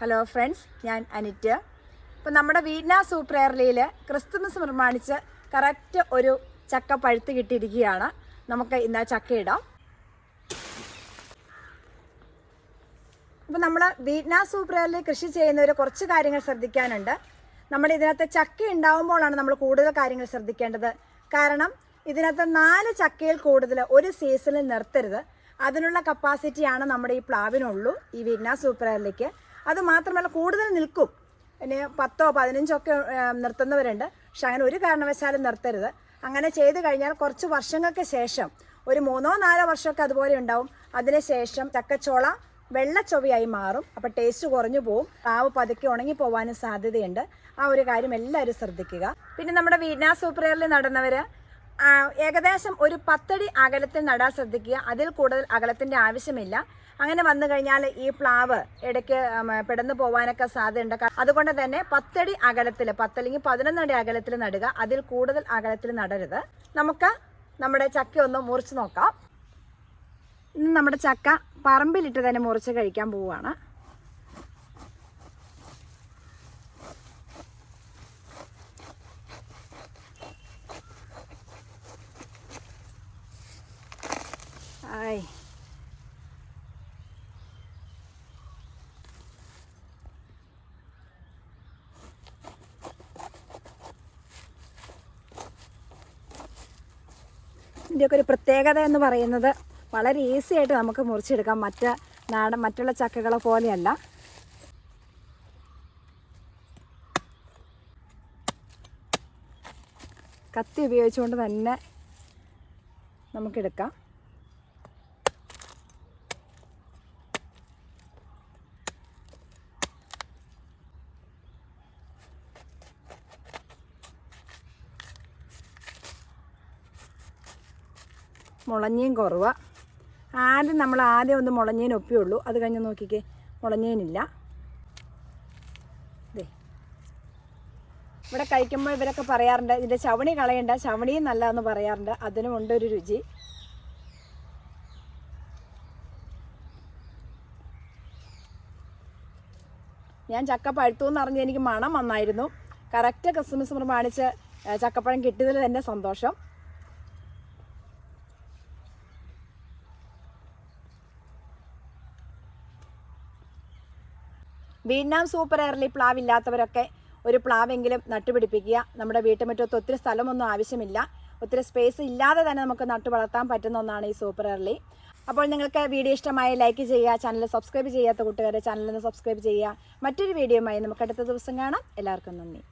Hello friends ഞാൻ അനിറ്റ്. ഇപ്പം നമ്മുടെ വീന സൂപ്പർ എയർലിയിൽ ക്രിസ്തുമസ് നിർമ്മാണിച്ച് കറക്റ്റ് ഒരു ചക്ക പഴുത്ത് കിട്ടിയിരിക്കുകയാണ്. നമുക്ക് ഇന്ന് ആ ചക്ക ഇടാം. അപ്പം നമ്മൾ വീന എയർലിൽ കൃഷി ചെയ്യുന്നവർ കുറച്ച് കാര്യങ്ങൾ ശ്രദ്ധിക്കാനുണ്ട്. നമ്മൾ ഇതിനകത്ത് ചക്ക ഉണ്ടാവുമ്പോഴാണ് നമ്മൾ കൂടുതൽ കാര്യങ്ങൾ ശ്രദ്ധിക്കേണ്ടത്. കാരണം ഇതിനകത്ത് നാല് ചക്കയിൽ കൂടുതൽ ഒരു സീസണിൽ നിർത്തരുത്. അതിനുള്ള കപ്പാസിറ്റിയാണ് നമ്മുടെ ഈ പ്ലാവിനുള്ളൂ ഈ വീന സൂപ്പർ എയർലിക്ക് അത് മാത്രമല്ല കൂടുതൽ നിൽക്കും. പിന്നെ പത്തോ പതിനഞ്ചോ ഒക്കെ നിർത്തുന്നവരുണ്ട്. പക്ഷെ അങ്ങനെ ഒരു കാരണവശാലും നിർത്തരുത്. അങ്ങനെ ചെയ്തു കഴിഞ്ഞാൽ കുറച്ച് വർഷങ്ങൾക്ക് ശേഷം ഒരു മൂന്നോ നാലോ വർഷമൊക്കെ അതുപോലെ ഉണ്ടാവും. അതിനുശേഷം ചക്കച്ചോള വെള്ളച്ചൊവയായി മാറും. അപ്പോൾ ടേസ്റ്റ് കുറഞ്ഞു പോവും. കാവ് പതുക്കെ ഉണങ്ങി പോകാനും സാധ്യതയുണ്ട്. ആ ഒരു കാര്യം എല്ലാവരും ശ്രദ്ധിക്കുക. പിന്നെ നമ്മുടെ വീണ സൂപ്രയറിൽ നടന്നവർ ഏകദേശം ഒരു പത്തടി അകലത്തിൽ നടാൻ ശ്രദ്ധിക്കുക. അതിൽ കൂടുതൽ അകലത്തിന്റെ ആവശ്യമില്ല. അങ്ങനെ വന്നു കഴിഞ്ഞാൽ ഈ പ്ലാവ് ഇടയ്ക്ക് പെടന്നു പോകാനൊക്കെ സാധ്യതയുണ്ട്. അതുകൊണ്ട് തന്നെ പത്തടി അകലത്തിൽ പത്തല്ലെങ്കിൽ പതിനൊന്നടി അകലത്തിൽ നടുക. അതിൽ കൂടുതൽ അകലത്തിൽ നടരുത്. നമുക്ക് നമ്മുടെ ചക്ക ഒന്ന് മുറിച്ച് നോക്കാം. ഇന്ന് നമ്മുടെ ചക്ക പറമ്പിലിട്ട് തന്നെ മുറിച്ച് കഴിക്കാൻ പോവുകയാണ്. ഇതിന്റെയൊക്കെ ഒരു പ്രത്യേകത എന്ന് പറയുന്നത് വളരെ ഈസി ആയിട്ട് നമുക്ക് മുറിച്ചെടുക്കാം. മറ്റ് നാടൻ മറ്റുള്ള ചക്കകളെ പോലെയല്ല. കത്തി ഉപയോഗിച്ചുകൊണ്ട് തന്നെ നമുക്കെടുക്കാം. മുളഞ്ഞയും കുറവാണ് ആദ്യം നമ്മൾ ആദ്യം ഒന്ന് മുളഞ്ഞേന് ഒപ്പിയുള്ളൂ. അത് കഴിഞ്ഞ് നോക്കിക്കേ. മുളഞ്ഞേനില്ല. ദേ. ഇവിടെ കഴിക്കുമ്പോൾ ഇവരൊക്കെ പറയാറുണ്ട് ഇതിന്റെ ചവണി കളയണ്ട ചവണിയും നല്ലതെന്ന് പറയാറുണ്ട്. അതിനും ഉണ്ട് ഒരു രുചി. ഞാൻ ചക്ക പഴുത്തു എന്ന് എനിക്ക് മണം വന്നായിരുന്നു. കറക്റ്റ് ക്രിസ്മസ് പ്രമാണിച്ച് ചക്കപ്പഴം കിട്ടിയതിൽ തന്നെ സന്തോഷം. വീണാം സൂപ്പർ എയർലി പ്ലാവ് ഇല്ലാത്തവരൊക്കെ ഒരു പ്ലാവെങ്കിലും നട്ടുപിടിപ്പിക്കുക. നമ്മുടെ വീട്ടുമുറ്റത്ത് ഒത്തിരി സ്ഥലമൊന്നും ആവശ്യമില്ല. ഒത്തിരി സ്പേസ് ഇല്ലാതെ തന്നെ നമുക്ക് നട്ടു വളർത്താൻ പറ്റുന്ന ഒന്നാണ് ഈ സൂപ്പർ എയർലി അപ്പോൾ നിങ്ങൾക്ക് വീഡിയോ ഇഷ്ടമായി ലൈക്ക് ചെയ്യുക ചാനൽ സബ്സ്ക്രൈബ് ചെയ്യാത്ത കൂട്ടുകാരെ ചാനലിന് സബ്സ്ക്രൈബ് ചെയ്യുക. മറ്റൊരു വീഡിയോയുമായി നമുക്ക് അടുത്ത ദിവസം കാണാം. എല്ലാവർക്കും നന്ദി.